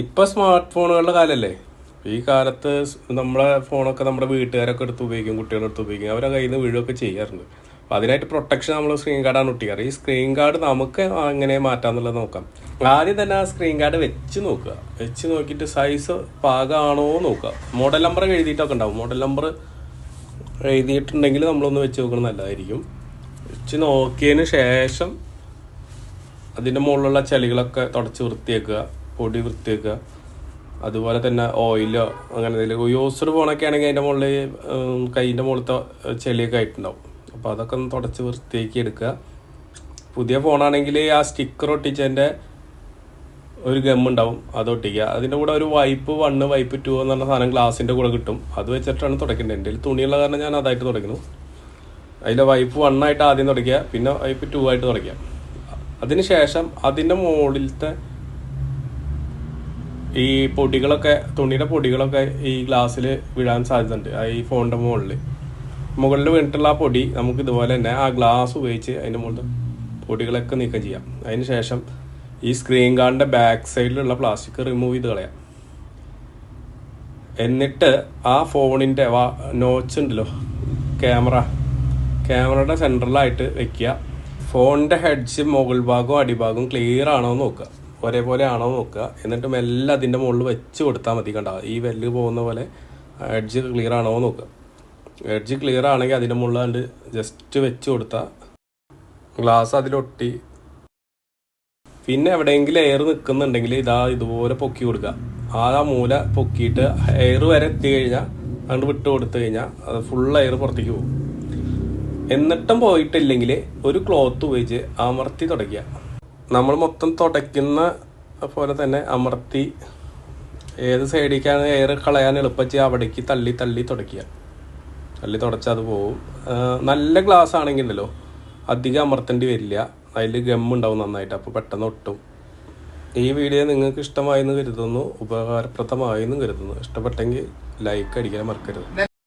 ഇപ്പൊ സ്മാർട്ട് ഫോണുകളുടെ കാലല്ലേ? ഈ കാലത്ത് നമ്മളെ ഫോണൊക്കെ നമ്മുടെ വീട്ടുകാരൊക്കെ എടുത്ത് ഉപയോഗിക്കും കുട്ടികളെടുത്ത് ഉപയോഗിക്കും. അവരെ കയ്യിൽ നിന്ന് വീഴുകയൊക്കെ ചെയ്യാറുണ്ട്. അപ്പോൾ അതിനായിട്ട് പ്രൊട്ടക്ഷൻ നമ്മൾ സ്ക്രീൻ കാർഡാണ് ഒട്ടിക്കാറ്. ഈ സ്ക്രീൻ കാർഡ് നമുക്ക് എങ്ങനെ മാറ്റാന്നുള്ളത് നോക്കാം. ആദ്യം തന്നെ ആ സ്ക്രീൻ കാർഡ് വെച്ച് നോക്കുക. വെച്ച് നോക്കിയിട്ട് സൈസ് പാകമാണോ നോക്കുക. മോഡൽ നമ്പർ എഴുതിയിട്ടൊക്കെ ഉണ്ടാവും. മോഡൽ നമ്പർ എഴുതിയിട്ടുണ്ടെങ്കിൽ നമ്മളൊന്ന് വെച്ച് നോക്കണം നല്ലതായിരിക്കും. വെച്ച് നോക്കിയതിന് ശേഷം അതിന്റെ മുകളിലുള്ള ചെളികളൊക്കെ തുടച്ച് വൃത്തിയാക്കുക. പൊടി വൃത്തിയാക്കുക. അതുപോലെ തന്നെ ഓയിലോ അങ്ങനെ എന്തെങ്കിലും. യൂസർ ഫോണൊക്കെ ആണെങ്കിൽ അതിന്റെ മുകളിൽ കൈയിന്റെ മുകളിലത്തെ ചെളിയൊക്കെ ആയിട്ടുണ്ടാവും. അപ്പോൾ അതൊക്കെ ഒന്ന് തുടച്ച് വൃത്തിയാക്കി എടുക്കുക. പുതിയ ഫോണാണെങ്കിൽ ആ സ്റ്റിക്കർ ഒട്ടിച്ചതിന്റെ ഒരു ഗം ഉണ്ടാവും അത് ഒട്ടിക്കുക. അതിന്റെ കൂടെ ഒരു വൈപ്പ് വണ്ണ് വൈപ്പ് ടു എന്ന് പറഞ്ഞ സാധനം ഗ്ലാസിന്റെ കൂടെ കിട്ടും. അത് വെച്ചിട്ടാണ് തുടയ്ക്കേണ്ടത്. എന്റെ തുണിയുള്ള കാരണം ഞാൻ അതായിട്ട് തുടയ്ക്കുന്നു. അതിലെ വൈപ്പ് വണ്ണായിട്ട് ആദ്യം തുടക്കുക പിന്നെ വൈപ്പ് ടു ആയിട്ട് തുടയ്ക്കുക. അതിനുശേഷം അതിന്റെ മുകളിലത്തെ ഈ പൊടികളൊക്കെ തുണിയുടെ പൊടികളൊക്കെ ഈ ഗ്ലാസ്സിൽ വീഴാൻ സാധ്യതയുണ്ട് ഈ ഫോണിന്റെ മുകളിൽ മുകളിൽ വീണിട്ടുള്ള ആ പൊടി നമുക്ക് ഇതുപോലെ തന്നെ ആ ഗ്ലാസ് ഉപയോഗിച്ച് അതിന്റെ മുകളിൽ പൊടികളൊക്കെ നീക്കം ചെയ്യാം. അതിന് ശേഷം ഈ സ്ക്രീൻ ഗാർഡിന്റെ ബാക്ക് സൈഡിലുള്ള പ്ലാസ്റ്റിക് റിമൂവ് ചെയ്ത് കളയാം. എന്നിട്ട് ആ ഫോണിന്റെ വാ നോച്ച് ഉണ്ടല്ലോ ക്യാമറ ക്യാമറയുടെ സെൻട്രലായിട്ട് വെക്കുക. ഫോണിന്റെ ഹെഡ്സ് മുകൾ ഭാഗവും അടിഭാഗവും ക്ലിയർ ആണോ എന്ന് നോക്കുക. ഒരേപോലെ ആണോ നോക്കുക. എന്നിട്ട് മെല്ലെ അതിന്റെ മുകളിൽ വെച്ച് കൊടുത്താൽ മതി കണ്ട. ഈ വെല്ല് പോകുന്ന പോലെ എഡ്ജ് ക്ലിയർ ആണോ നോക്കുക. എഡ്ജ് ക്ലിയർ ആണെങ്കിൽ അതിന്റെ മുകളിൽ കണ്ട് ജസ്റ്റ് വെച്ച് കൊടുത്താൽ ഗ്ലാസ് അതിലൊട്ടി പിന്നെ എവിടെയെങ്കിലും എയർ നിൽക്കുന്നുണ്ടെങ്കിൽ ഇതാ ഇതുപോലെ പൊക്കി കൊടുക്കുക. ആ മൂല പൊക്കിയിട്ട് എയർ വരെ എത്തി കഴിഞ്ഞാൽ അങ്ങോട്ട് വിട്ട് കൊടുത്തു കഴിഞ്ഞാൽ അത് ഫുൾ എയർ പുറത്തേക്ക് പോകും. എന്നിട്ടും പോയിട്ടില്ലെങ്കിൽ ഒരു ക്ലോത്ത് ഉപയോഗിച്ച് അമർത്തി തുടയ്ക്കുക. നമ്മൾ മൊത്തം തുടയ്ക്കുന്ന പോലെ തന്നെ അമർത്തി ഏത് സൈഡിലേക്കാണ് എയർ കളയാൻ എളുപ്പം ചെയ്യുക അവിടേക്ക് തള്ളി തള്ളി തുടയ്ക്കുക. തള്ളി തുടച്ചാൽ അത് പോവും. നല്ല ഗ്ലാസ് ആണെങ്കിൽ ഉണ്ടല്ലോ അധികം അമർത്തേണ്ടി വരില്ല. അതിൽ ഗം ഉണ്ടാവും നന്നായിട്ട് അപ്പോൾ പെട്ടെന്ന് ഒട്ടും. ഈ വീഡിയോ നിങ്ങൾക്ക് ഇഷ്ടമായെന്ന് കരുതുന്നു ഉപകാരപ്രദമായെന്ന് കരുതുന്നു. ഇഷ്ടപ്പെട്ടെങ്കിൽ ലൈക്ക് അടിക്കാൻ മറക്കരുത്.